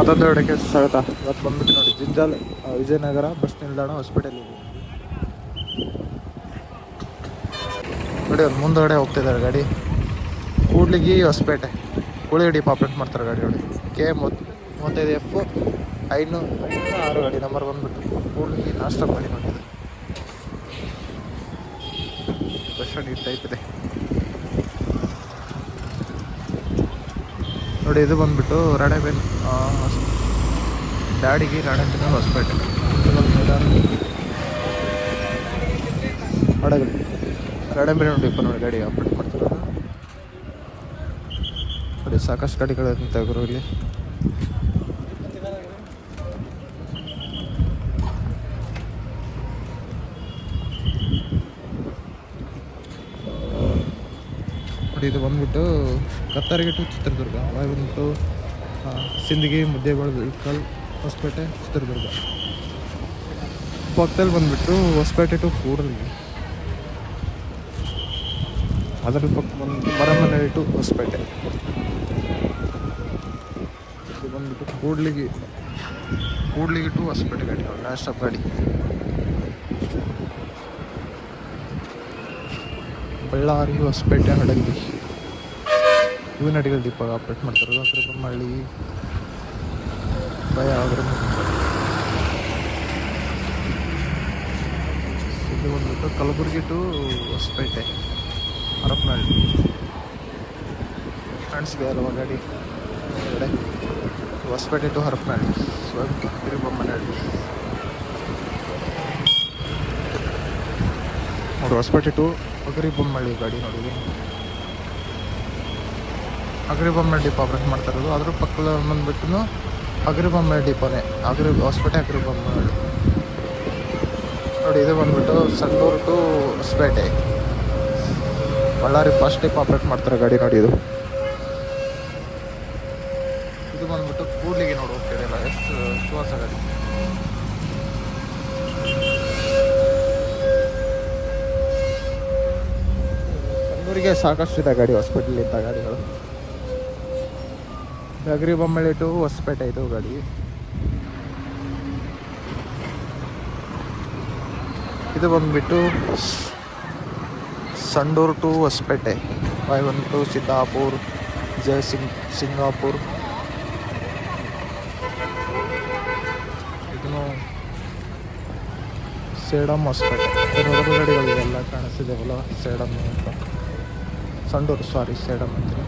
ಎರಡಕ್ಕೆ ಸ್ವಾಗತ ಇವತ್ತು ಬಂದ್ಬಿಟ್ಟು ನೋಡಿ, ಜಿಂಜಾಲ್ ವಿಜಯನಗರ ಬಸ್ ನಿಲ್ದಾಣ ಹಾಸ್ಪಿಟಲ್ ಇದೆ ನೋಡಿ, ಅವ್ರು ಮುಂದಗಡೆ ಹೋಗ್ತಿದ್ದಾರೆ ಗಾಡಿ. ಕೂಡ್ಲಿಗಿ ಹೊಸಪೇಟೆ. ಕೂಳಿಗಡಿ ಪಾಪ್ರೇಟ್ ಮಾಡ್ತಾರೆ ಗಾಡಿ ನೋಡಿ. ಕೆ ಮೂವತ್, ಮೂವತ್ತೈದು ಎಫ್ ಐನೂರು ಆರು ಗಾಡಿ ನಂಬರ್ ಬಂದ್ಬಿಟ್ಟು ಕೂಡ್ಲಿಗಿ ನಾಷ್ಟ ಮಾಡಿ ನೋಡಿದೆ. ಬಸ್ ಸ್ಟ್ಯಾಂಡ್ ಈ ಟೈಪ್ ಇದೆ ನೋಡಿ ಇದು ಬಂದ್ಬಿಟ್ಟು ರಾಣೆಬೆನ್ ಡ್ಯಾಡಿಗೆ ರಾಣೆಬೆನ್ ಹೊಸಪೇಟೆ ರಾಣೆಬೆನ್ ನೋಡಿ ಇಪ್ಪ ನೋಡಿ ಗಾಡಿ ಅಪ್ಡೇಟ್ ಮಾಡ್ತಾರೆ ನೋಡಿ ಸಾಕಷ್ಟು ಗಾಡಿಗಳು ಗುರು ಇಲ್ಲಿ. ನೋಡಿ ಇದು ಬಂದ್ಬಿಟ್ಟು ಕತ್ತರಿಗೆ ಟು ಚಿತ್ರದುರ್ಗ ಬಂದ್ಬಿಟ್ಟು ಸಿಂದಗಿ, ಮುದ್ದೇಬಾಳು ಇಳ್ಕಲ್ ಹೊಸಪೇಟೆ, ಚಿತ್ರದುರ್ಗ. ಪಕ್ಕದಲ್ಲಿ ಬಂದುಬಿಟ್ಟು ಹೊಸಪೇಟೆ ಟು ಕೂಡಲಿ. ಅದರ ಪಕ್ಕ ಬಂದು ಮರಮನೆ ಟು ಹೊಸಪೇಟೆ. ಬಂದುಬಿಟ್ಟು ಕೂಡ್ಲಿಗಿ ಕೂಡ್ಲಿಗಿ ಟು ಹೊಸಪೇಟೆ ಗಾಡಿ ಲಾಸ್ಟ್ ಆಫ್ ಗಾಡಿ. ಬಳ್ಳಾರಿ ಹೊಸಪೇಟೆ ಹಡಗಲಿ. ಹೂವಿನ ಅಡಿಗಳು ದೀಪ ಆಪ್ರೇಟ್ ಮಾಡ್ತಾರೆ ಮಳಿ ಭಯ ಆದ್ರೆ ಇದು ಬಂದ್ಬಿಟ್ಟು ಕಲಬುರಗಿ ಟು ಹೊಸಪೇಟೆ, ಹರಪನಹಳ್ಳಿ. ಕಾಣಿಸಿದೆ ಅಲ್ವಾ ಗಾಡಿ? ಹೊರಗಡೆ ಹೊಸಪೇಟೆ ಟು ಹರಪನಹಳ್ಳಿ. ಸ್ವಲ್ಪ ತಿರುಬೊಮ್ಮನಹಳ್ಳಿ ನೋಡಿ, ಹೊಸಪೇಟೆ ಟು ಅಗರಿಬೊಮ್ಮಳ್ಳಿ ಗಾಡಿ ನೋಡಿ ಅಗರಿಬೊಮ್ಮಳ್ಳಿ ಡಿಪೋ ಆಪ್ರೇಟ್ ಮಾಡ್ತಾ ಇರೋದು ಅದ್ರ ಪಕ್ಕದ ಬಂದ್ಬಿಟ್ಟು ಅಗ್ರಿಬೊಮ್ಮೆ ಡಿಪೋನೆ. ಅಗ್ರಿ ಹೊಸಪೇಟೆ ಅಗ್ರಿಬೊಮ್ಮೆ ನೋಡಿ, ಇದು ಬಂದ್ಬಿಟ್ಟು Sandur to Hospet. Ballari first depot operate ಮಾಡ್ತಾರೆ ಗಾಡಿ ನೋಡಿ ಇದು. ಇದು ಬಂದ್ಬಿಟ್ಟು ಕೂಡ್ಲಿಗೆ ನೋಡಿ ಹೋಗ್ತಿದೆಯಲ್ಲ ಎಷ್ಟು ಸುವಾಸ ಗಾಡಿ. ಸಂಡೂರಿಗೆ ಸಾಕಷ್ಟು ಇದೆ ಗಾಡಿ ಹಾಸ್ಪಿಟಲಿಂದ ಗಾಡಿಗಳು. ನಗರಿ ಬೊಮ್ಮಳ್ಳಿ ಟು ಹೊಸಪೇಟೆ ಇದು ಗಾಡಿ. ಇದು ಬಂದ್ಬಿಟ್ಟು Sandur to Hospet five one two Siddapur Jaysingh Singapur. ಇದನ್ನು ಸೇಡಮ್ ಹೊಸಪೇಟೆ. ಗಾಡಿಗಳು ಎಲ್ಲ ಕಾಣಿಸ್ತಿದ್ದೇವಲ್ಲ ಸೇಡಮ್ ಅಂತ. ಸಂಡೂರು ಸಾರಿ ಸೇಡಮ್ ಅಂತೀನಿ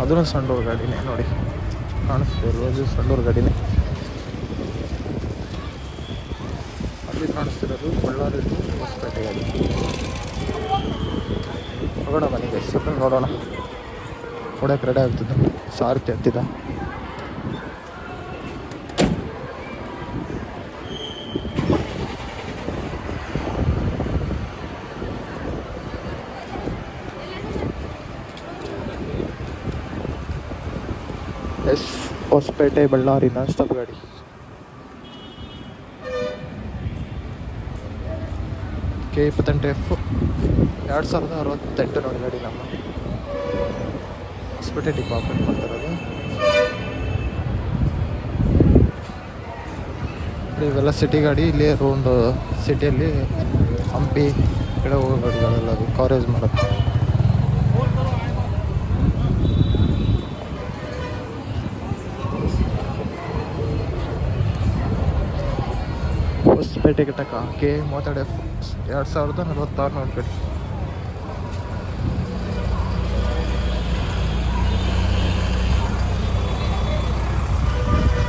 ಅದನ್ನು ಸಂಡೂರು ಗಾಡಿನೇ ನೋಡಿ. ಕಾಣಿಸ್ತಿದೆ ರೋಜು ಸಂಡೂರು ಗಾಡಿನೇ. ಅಲ್ಲಿ ಕಾಣಿಸ್ತಿರೋದು ಬಳ್ಳಾರಿ ಹೊಸಪೇಟೆ ಗಾಡಿ. ಹೋಗೋಣ ಮನೆಗೆ. ಸ್ವಲ್ಪ ನೋಡೋಣ. ಹೊಡಕ್ಕೆ ರೆಡಿ ಆಗ್ತಿದ್ದ ಸಾರಥಿ ಹತ್ತಿದ. ಎಸ್ ಹೊಸಪೇಟೆ ಬಳ್ಳಾರಿ ನಾನ್ ಗಾಡಿ. ಕೆ ಇಪ್ಪತ್ತೆಂಟು ಎಫ್ ಎರಡು ಸಾವಿರದ ಅರವತ್ತೆಂಟು ನೋಡಿ ಗಾಡಿ ನಮ್ಮ. ಹೊಸಪೇಟೆ ಡಿಪಾರ್ಟ್ಮೆಂಟ್ ಮಾಡ್ತಿರೋದು. ಇವೆಲ್ಲ ಸಿಟಿ ಗಾಡಿ, ಇಲ್ಲಿ ಒಂದು ಸಿಟಿಯಲ್ಲಿ ಹಂಪಿ, ಕಡೆ ಹೋಗೋ ಗಾಡಿಗಳೆಲ್ಲ ಅದು ಕವರೇಜ್ ಮಾಡೋದು. ಹೊಸಪೇಟೆ ಘಟಕ, ಕೆ ಮೂವತ್ತೆರಡು ಎರಡು ಸಾವಿರದ ನಲವತ್ತಾರು ನೋಡಿ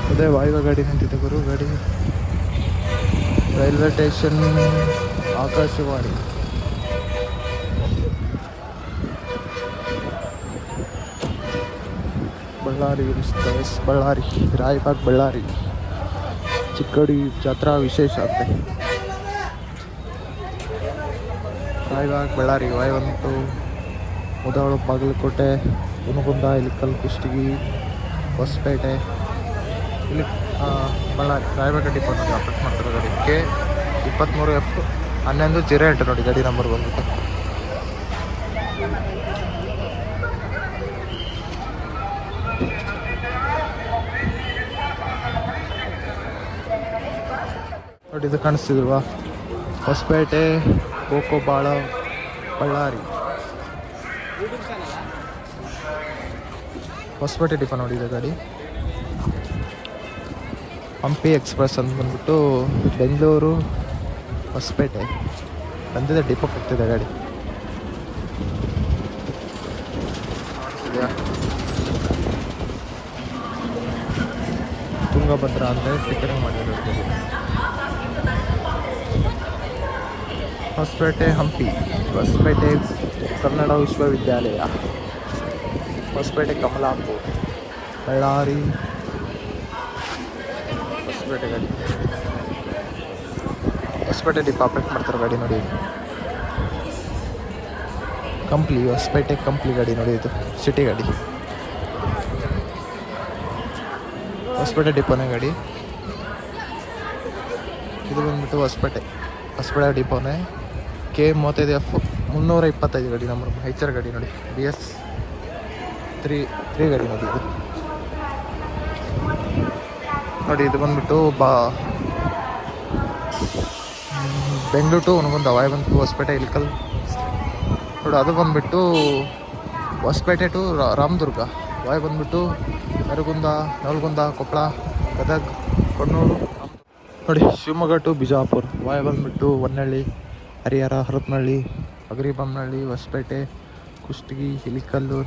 ಅದೇ ವಾಯುವ ಗಾಡಿ ನಿಂತಿದೆ ಗುರು, ಗಾಡಿ. Railway station, Akashvani. ಬಳ್ಳಾರಿ ಎಸ್ ಬಳ್ಳಾರಿ, ರಾಯಬಾಗ್ ಬಳ್ಳಾರಿ. ಚಿಕ್ಕೋಡಿ ಜಾತ್ರಾ ವಿಶೇಷ ಅಂತೆ. ರಾಯಬಾಗ ಬಳ್ಳಾರಿ, ವಾಯವಂತು, ಮುದಾಳು, ಬಾಗಲಕೋಟೆ ಹುನಗುಂದ ಇಲಿಕಲ್ ಕುಷ್ಟಗಿ, ಹೊಸಪೇಟೆ, ಇಲ್ಲಿ ಬಳ್ಳಾರಿ ರಾಯಬಾಗ ಡಿಪೋ ನೋಡಿ ಆಪ್ರೇಟ್ ಮಾಡ್ತಾರೆ ಗಾಡಿ ಕೆ ಇಪ್ಪತ್ತ್ಮೂರು ಎಫ್ ಹನ್ನೊಂದು, ಜೀರೋ ಎಂಟು ನೋಡಿ, ಗಾಡಿ ನಂಬರ್ ಬಂದ್ಬಿಟ್ಟು. ನೋಡಿ, ಇದು ಕಾಣಿಸ್ತಿದ್ವಾ ಹೊಸಪೇಟೆ ಕೋಕೋಬಾಳ ಬಳ್ಳಾರಿ. ಹೊಸಪೇಟೆ ಡಿಪೋ ನೋಡಿದೆ ಗಾಡಿ. ಹಂಪಿ ಎಕ್ಸ್ಪ್ರೆಸ್ ಅಂತ ಬಂದ್ಬಿಟ್ಟು ಬೆಂಗಳೂರು, ಹೊಸಪೇಟೆ ಬಂದಿದೆ ಡಿಪೋಗೆ ಹೋಗ್ತಿದೆ ಗಾಡಿ. ತುಂಗಭದ್ರ ತುಂಗಭದ್ರಾ ಅಂತ ಟಿಕೆಟ್ ಮಾಡಿರೋದು. ಹೊಸಪೇಟೆ ಹಂಪಿ, ಹೊಸಪೇಟೆ ಕನ್ನಡ ವಿಶ್ವವಿದ್ಯಾಲಯ, ಹೊಸಪೇಟೆ ಕಮಲಾಪುರ್, ಬಳ್ಳಾರಿ, ಹೊಸಪೇಟೆ ಗಾಡಿ. ಹೊಸಪೇಟೆ ಡಿಪಾರ್ಟ್ಮೆಂಟ್ ಮಾಡ್ತಾರೆ ಗಾಡಿ ನೋಡಿ. ಕಂಪ್ಲಿ, ಹೊಸಪೇಟೆ ಕಂಪ್ಲಿ ಗಾಡಿ ನೋಡಿ ಇದು ಸಿಟಿ ಗಾಡಿ. ಹೊಸಪೇಟೆ ಡಿಪೋನೇ ಗಾಡಿ. ಇದು ಬಂದ್ಬಿಟ್ಟು ಹೊಸಪೇಟೆ ಹೊಸಪೇಟೆ ಡಿಪೋನೇ ಕೆ ಮೂವತ್ತೈದು ಎಫ್ ಮುನ್ನೂರ ಇಪ್ಪತ್ತೈದು ಗಾಡಿ ನಂಬರ್ ಎಚ್ ಆರ್ ಗಾಡಿ ನೋಡಿ. ಬಿ ಎಸ್ ತ್ರೀ ತ್ರೀ ಗಾಡಿ ನೋಡಿ ಇದು. ನೋಡಿ, ಇದು ಬಂದ್ಬಿಟ್ಟು ಬಾ. ಬೆಂಗಳೂರು ಟು ಹುನಗುಂದ ಅವಾಯ್ ಬಂದು ಹೊಸಪೇಟೆ ಇಲ್ಕಲ್ ನೋಡಿ, ಅದು ಬಂದುಬಿಟ್ಟು ಹೊಸಪೇಟೆ ಟು ರಾಮದುರ್ಗ. ವಾಯ್ ಬಂದ್ಬಿಟ್ಟು ನರಗುಂದ ನಲ್ಗುಂದ ಕೊಪ್ಪಳ, ಗದಗ್, ಕೊಣ್ಣೂರು ನೋಡಿ, ಶಿವಮೊಗ್ಗ ಟು ಬಿಜಾಪುರ. ವಾಯ್ ಬಂದ್ಬಿಟ್ಟು ಹೊನ್ನಳ್ಳಿ ಹರಿಹರ, ಹರಪನಹಳ್ಳಿ ಅಗರಿಬೊಮ್ಮನಹಳ್ಳಿ ಹೊಸಪೇಟೆ, ಕುಷ್ಟಗಿ, ಹಿಲಿಕಲ್ಲು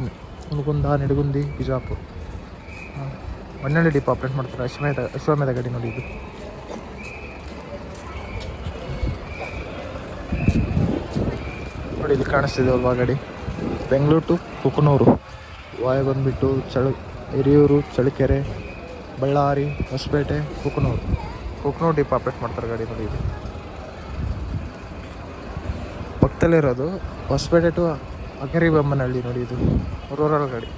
ಹುನಗುಂದ ನಿಡಗುಂದಿ, ಬಿಜಾಪುರ. ಮಣ್ಣಳ್ಳಿ ಡಿಪ್ ಆಪ್ರೇಟ್ ಮಾಡ್ತಾರೆ. ಅಶ್ವಮೇಧ ಅಶ್ವಮೇಧ ಗಾಡಿ ನೋಡಿ ಇದು. ನೋಡಿ, ಇಲ್ಲಿ ಕಾಣಿಸ್ತಿದೆ ಅಲ್ವಾ ಗಾಡಿ? ಬೆಂಗಳೂರು ಟು ಕುಕನೂರು. ವಾಯ ಬಂದ್ಬಿಟ್ಟು ಚಳ, ಹಿರಿಯೂರು, ಚಳ್ಳಕೆರೆ, ಬಳ್ಳಾರಿ, ಹೊಸಪೇಟೆ, ಕುಕನೂರು. ಕುಕನೂರು ಡಿಪೋ ಆಪ್ರೇಟ್ ಮಾಡ್ತಾರೆ ಗಾಡಿ ನೋಡಿ ಇದು. ಪಕ್ಕದಲ್ಲಿರೋದು ಹೊಸಪೇಟೆ ಟು ಅಗರಿಬೊಮ್ಮನಹಳ್ಳಿ ನೋಡಿ ಇದು ರೂರಲ್ ಗಾಡಿ.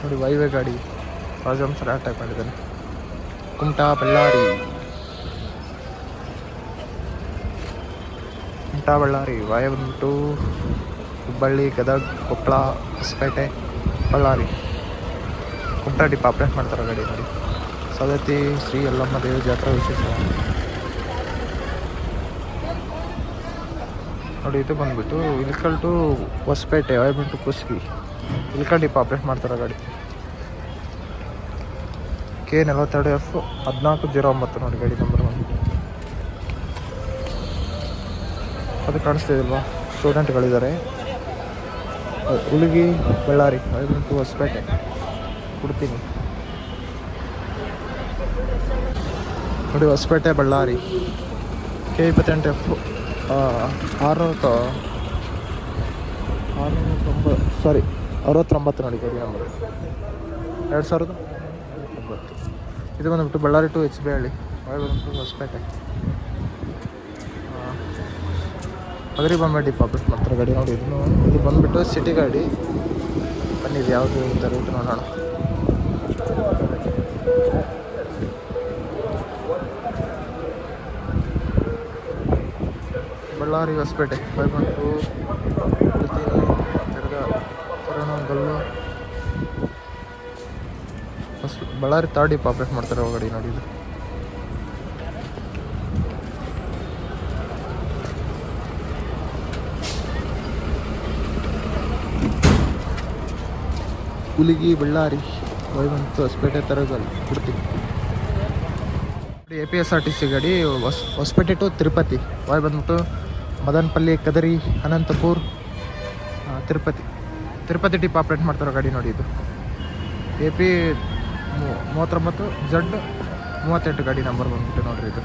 ನೋಡಿ ವೈವೇ ಗಾಡಿ ರಾಜಹಂಸರ ಅಟ್ಯಾಕ್ ಮಾಡಿದ್ದಾನೆ ಕುಮಟಾ, ಬಳ್ಳಾರಿ. ಕುಮಟಾ, ಬಳ್ಳಾರಿ ವಾಯ ಬಂದ್ಬಿಟ್ಟು ಹುಬ್ಬಳ್ಳಿ, ಗದಗ್, ಕೊಪ್ಪಳ, ಹೊಸಪೇಟೆ, ಬಳ್ಳಾರಿ. ಕುಮಟಾ ಡಿಪ್ ಆಪ್ರೇಟ್ ಮಾಡ್ತಾರೆ ಗಾಡಿ ನೋಡಿ. ಸವದತ್ತಿ ಶ್ರೀ ಯಲ್ಲಮ್ಮ ದೇವಿ ಜಾತ್ರಾ ವಿಶೇಷ. ನೋಡಿ, ಇದು ಬಂದ್ಬಿಟ್ಟು Ilkal to Hospet to Kushtagi Ilkal depot operate ಮಾಡ್ತಾರೆ ಗಾಡಿ. ಕೆ ನಲವತ್ತೆರಡು ಎಫ್ ಹದಿನಾಲ್ಕು ಜೀರೋ ಒಂಬತ್ತು ನೋಡಿ ಗಾಡಿ ನಂಬರ್ ಒಂದು. ಅದು ಕಾಣಿಸ್ತಿದಿಲ್ವಾ ಸ್ಟೂಡೆಂಟ್ಗಳಿದ್ದಾರೆ. ಹುಡುಗಿ, ಬಳ್ಳಾರಿ ಐದು ಹೊಸಪೇಟೆ. ಕೊಡ್ತೀನಿ. ನೋಡಿ, ಹೊಸಪೇಟೆ, ಬಳ್ಳಾರಿ. ಕೆ ಇಪ್ಪತ್ತೆಂಟು ಎಫ್ ಆರುನೂರ ಆರುನೂರ ತೊಂಬತ್ತು ಸಾರಿ ಅರವತ್ತೊಂಬತ್ತು ನೋಡಿ, ಗಾಡಿ ನಂಬರ್ ಎರಡು ಸಾವಿರದ ಒಂಬತ್ತು. ಇದು ಬಂದ್ಬಿಟ್ಟು ಬಳ್ಳಾರಿ ಟು ಎಚ್ ಬಿ ಹಳ್ಳಿ. ಬಂದ್ಬಿಟ್ಟು ಹೊಸಪೇಟೆ. ಅಗ್ರಿ ಬಾಂಬೆ ಡಿಪಾಸಿಟ್ ಮಾಡ್ತಾರೆ ಗಾಡಿ ನೋಡಿ ಇದನ್ನು ಇದು ಬಂದ್ಬಿಟ್ಟು ಸಿಟಿ ಗಾಡಿ. ಬನ್ನಿ, ಇದು ಯಾವುದು ಅಂತ ರೂಟ್ ನೋಡೋಣ. ಬಳ್ಳಾರಿ ಹೊಸಪೇಟೆ ತಿರುಗ ತರಣಗಲ್ಲು ಹೊಸ ಬಳ್ಳಾರಿ ತಾಡಿ ಆಪ್ರೇಟ್ ಮಾಡ್ತಾರೆ ಗಾಡಿ ನೋಡಿ ಹುಲಿಗಿ, ಬಳ್ಳಾರಿ ಬಂತು ಹೊಸಪೇಟೆ ತರಗಲ್ಲಿ ಕೊಡ್ತೀವಿ A P S R T C ಗಾಡಿ, ಹೊಸ, ಹೊಸಪೇಟೆ ಟು ತಿರುಪತಿ. ಬಾಯ್ ಬಂದ್ಬಿಟ್ಟು ಮದನಪಲ್ಲಿ, ಕದರಿ, ಅನಂತಪುರ್ ತಿರುಪತಿ ತಿರುಪತಿ ಟಿಪ್ ಆಪ್ರೇಟ್ ಮಾಡ್ತಾರೋ ಗಾಡಿ ನೋಡಿ ಇದು. ಎ ಪಿ ಮೂವತ್ತೊಂಬತ್ತು ಜಡ್ ಮೂವತ್ತೆಂಟು ಗಾಡಿ ನಂಬರ್ ಬಂದ್ಬಿಟ್ಟು ನೋಡಿರಿ ಇದು.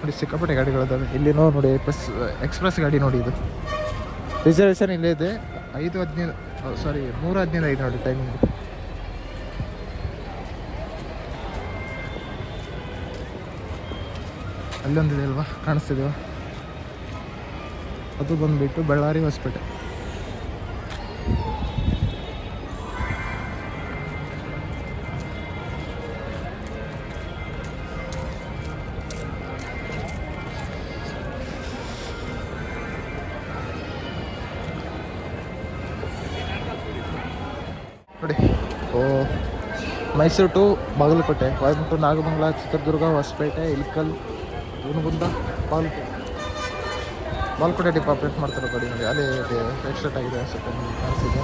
ನೋಡಿ, ಸಿಕ್ಕಾಪಟ್ಟೆ ಗಾಡಿಗಳಿದ್ದಾವೆ ಇಲ್ಲಿನೋ ನೋಡಿ ಬಸ್ ಎಕ್ಸ್ಪ್ರೆಸ್ ಗಾಡಿ ನೋಡಿ ಇದು. ರಿಸರ್ವೇಷನ್ ಇಲ್ಲೇ ಇದೆ. ಐದು ಹದಿನೈದು ಸಾರಿ ಮೂರು ಹದಿನೈದು ಐದು ನೋಡಿ ಟೈಮಿಂಗ್ ಅಲ್ಲೊಂದಿದೆ ಅಲ್ವಾ? ಕಾಣಿಸ್ತಿದೆಯೋ ಅದು ಬಂದುಬಿಟ್ಟು ಬಳ್ಳಾರಿ ಹೊಸಪೇಟೆ ನೋಡಿ, ಓ, ಮೈಸೂರು ಟು ಬಾಗಲಕೋಟೆ ಕೊಯಂಬತ್ತೂರು ನಾಗಮಂಗಲ, ಚಿತ್ರದುರ್ಗ, ಹೊಸಪೇಟೆ ಇಲ್ಕಲ್ ಹುನಗುಂದ ಬಾಲ್ ಬಾಗಲಕೋಟೆ ಡಿಪ್ ಆಪ್ರೇಟ್ ಮಾಡ್ತಾರೆ ಗಾಡಿ ನೋಡಿ. ಅಲ್ಲಿ ಎಕ್ಸ್ಟ್ರಾ ಆಗಿದೆ ಅನ್ಸುತ್ತೆ ಕಾಣಿಸಿದೆ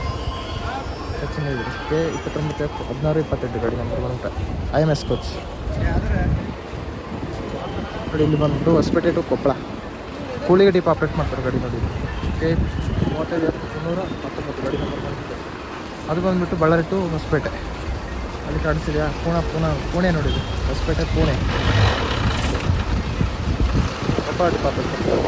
ಹೆಚ್ಚಿನ ಇದೆ ಇಪ್ಪತ್ತೊಂಬತ್ತು, ಹದಿನಾರು, ಇಪ್ಪತ್ತೆಂಟು ಗಾಡಿ ನಂಬರ್ ಬಂದ್ಬಿಟ್ಟು ಐ ಎಂ ಎಸ್ ಕೋಚ್ ನೋಡಿ, ಇಲ್ಲಿ ಬಂದ್ಬಿಟ್ಟು ಹೊಸಪೇಟೆ ಟು ಕೊಪ್ಪಳ. ಕೂಳಿಗೆ ಡಿಪ್ ಆಪ್ರೇಟ್ ಮಾಡ್ತಾರೆ ಗಾಡಿ ನೋಡಿ. ಕೆ ಮೂವತ್ತೈದು, ಮುನ್ನೂರ, ಹತ್ತೊಂಬತ್ತು ಗಾಡಿ ನಂಬರ್ ಬಂದ್ಬಿಟ್ಟು ಅದು ಬಂದುಬಿಟ್ಟು ಬಳ್ಳಾರಿ ಟು ಹೊಸಪೇಟೆ. ಅಲ್ಲಿ ಕಾಣಿಸಿದೆಯಾ ಪೂಣ ಪೂಣ ಪುಣೆ ನೋಡಿದೆ ಹೊಸಪೇಟೆ, ಪುಣೆ. ಕೊಪ್ಪಳ ಡಿಪ್ ಆಪ್ರೇಟ್ ಮಾಡ್ತಾರೆ